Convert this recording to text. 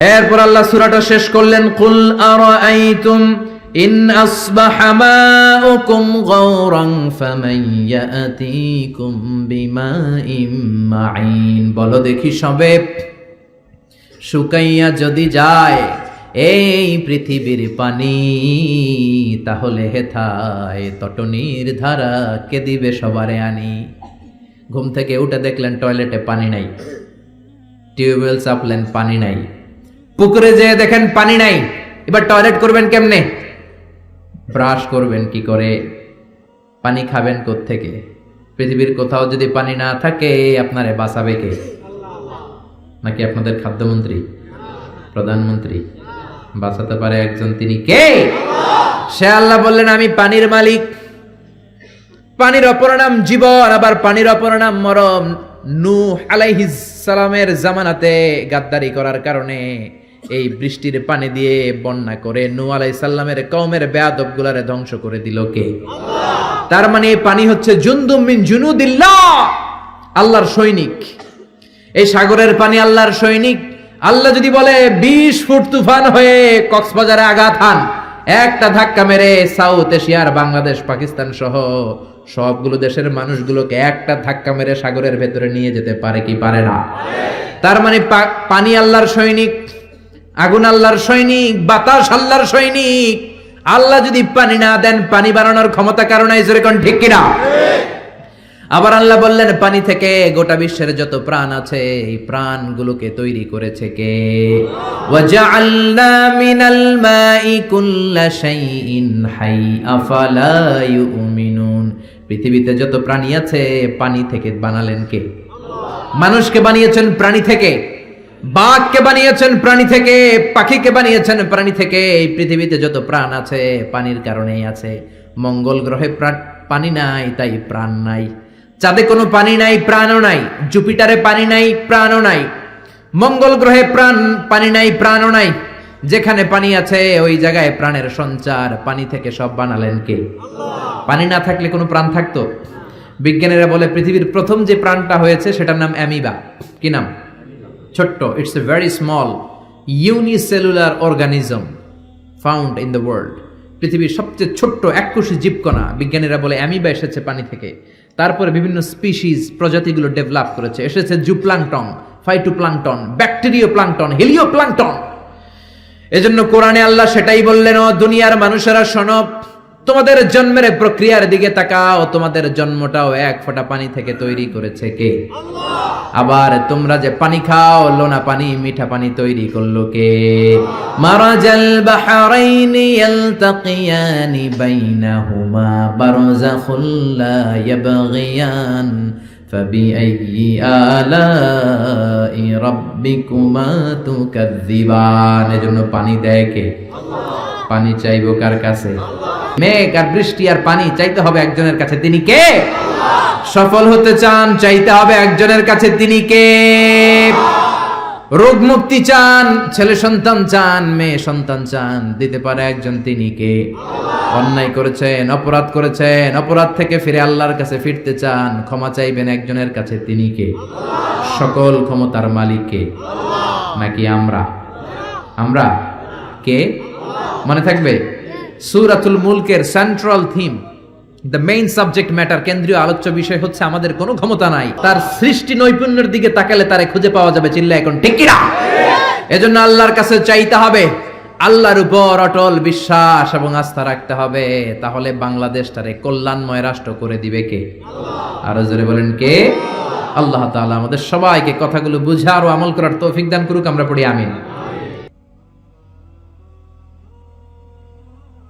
এরপর আল্লাহ সূরাটা শেষ করলেন, কুল আরাআইতুম ইন আসবাহা মাউকুম গাওরান ফামান ইয়াতিকুম বিমাইম মাইন বলো দেখি সবে। শুকাইয়া যদি যায় এই পৃথিবীর পানি, তাহলে হেথায় তটনির ধারা কে দিবে সবারে আনি? ঘুম থেকে উঠে দেখলেন টয়লেটে পানি নাই, টিউবওয়েল চাপলেন, পানি নাই। পুকুরে যেয়ে দেখেন পানি নাই। এবার টয়লেট করবেন কেমনে? ব্রাশ করবেন কি করে? পানি খাবেন থেকে পৃথিবীর কোথাও যদি পানি না থাকে, আপনারে বাঁচাবে কে? নাকি আপনাদের খাদ্যমন্ত্রী? প্রধানমন্ত্রী? বাঁচাতে পারে একজন, তিনি কে? সে আল্লাহ বললেন, আমি পানির মালিক। পানির অপর নাম জীবন, আবার পানির অপর নাম মরম নূহ আলাইহিস সালামের জামানাতে গাদ্দারি করার কারণে এই বৃষ্টির পানি দিয়ে বন্যা করে নূ আলাই সাল্লামের কওমের বেয়াদব গুলারে ধ্বংস করে দিল কে? তার মানে এই পানি হচ্ছে জুনদুম মিন জুনুদিল্লাহ, আল্লাহর সৈনিক। এই সাগরের পানি আল্লাহর সৈনিক। আল্লাহ যদি বলে বিশ ফুট তুফান হয়ে কক্সবাজারে আঘাত হান, একটা ধাক্কা মেরে সাউথ এশিয়ার বাংলাদেশ, পাকিস্তান সহ সবগুলো দেশের মানুষগুলোকে একটা ধাক্কা মেরে সাগরের ভেতরে নিয়ে যেতে পারে কি পারে না? তার মানে পানি আল্লাহর সৈনিক। আগুন আল্লাহর সৈনিক, বাতাস আল্লাহর সৈনিক। আল্লাহ যদি পানি না দেন, পানি বানানোর ক্ষমতা কারণ যেরকম ঠিক কিনা? আবার আল্লাহ বললেন, পানি থেকে গোটা বিশ্বের যত প্রাণ আছে, এই প্রাণগুলোকে তৈরি করেছে কে? হাই পৃথিবীতে যত প্রাণী আছে, পানি থেকে বানালেন কে? মানুষকে বানিয়েছেন প্রাণী থেকে। বাঘকে বানিয়েছেন প্রাণী থেকে, পাখিকে বানিয়েছেন প্রাণী থেকে। এই পৃথিবীতে যত প্রাণ আছে, পানির কারণেই আছে। মঙ্গল গ্রহে পানি নাই, তাই প্রাণ নাই। চাঁদে কোনো পানি নাই, প্রাণও নাই। জুপিটারে পানি নাই, প্রাণও নাই। মঙ্গল গ্রহে প্রাণ, পানি নাই, প্রাণও নাই। যেখানে পানি আছে, ওই জায়গায় প্রাণের সঞ্চার। পানি থেকে সব বানালেন কে? পানি না থাকলে কোনো প্রাণ থাকতো? বিজ্ঞানীরা বলে, পৃথিবীর প্রথম যে প্রাণটা হয়েছে, সেটার নাম অ্যামিবা। কি নাম? ছোট্ট it's a very small unicellular organism found in the world পৃথিবীর সবচেয়ে ছোট্ট এককোষী জীবকণা, বিজ্ঞানীরা বলে অ্যামিবা এসেছে পানি থেকে। তারপরে বিভিন্ন স্পিসিস প্রজাতিগুলো ডেভেলপ করেছে। এসেছে zooplankton phytoplankton bacterio plankton helio plankton এজন্য কোরআনে আল্লাহ সেটাই বললেন দুনিয়ার মানুষেরা, শোনো তোমাদের জন্মের প্রক্রিয়ার দিকে তাকাও তোমাদের জন্মটাও এক ফোঁটা পানি থেকে তৈরি করেছে কে আবার তোমরা যে পানি খাও লোনা পানি মিঠা পানি তৈরি করলো কে মারাজাল বাহরাইনি ইয়ালতাকিয়ানি বাইনাহুমা বারযাখুল লা ইয়াবগিয়ান فبأي آلاء ربكما تكذبان এজন্য পানি দেয় কে পানি চাইবো কার কাছে মেঘ আর বৃষ্টি আর পানি চাইতে হবে একজনের কাছে। তিনি কে? সফল হতে চান, চাইতে হবে একজনের কাছে। তিনি কে? রোগ মুক্তি চান, ছেলে সন্তান চান, মেয়ে সন্তান চান, দিতে পারে একজন। তিনি কে? অন্যায় করেছেন, অপরাধ করেছেন, অপরাধ থেকে ফিরে আল্লাহর কাছে ফিরতে চান, ক্ষমা চাইবেন একজনের কাছে। তিনি কে? সকল ক্ষমতার মালিক কে? নাকি আমরা? আমরা? কে? মনে থাকবে? সুরাতুল মুলকের central theme the main subject matter কেন্দ্রীয় আলোচ্য বিষয় হচ্ছে আমাদের কোনো ক্ষমতা নাই। তার সৃষ্টি নৈপুণ্যের দিকে তাকালে তারে খুঁজে পাওয়া যাবে চিল্লা এখন, ঠিক কিনা? এজন্য আল্লাহর কাছে চাইতে হবে, আল্লাহর উপর অটল বিশ্বাস এবং আস্থা রাখতে হবে। তাহলে বাংলাদেশটারে কল্যাণময় রাষ্ট্র করে দিবে কে? আরও জোরে বলেন কে? আল্লাহ তাআলা আমাদের সবাইকে কথাগুলো বুঝার ও আমল করার তৌফিক দান করুক, আমরা পড়ি আমিন।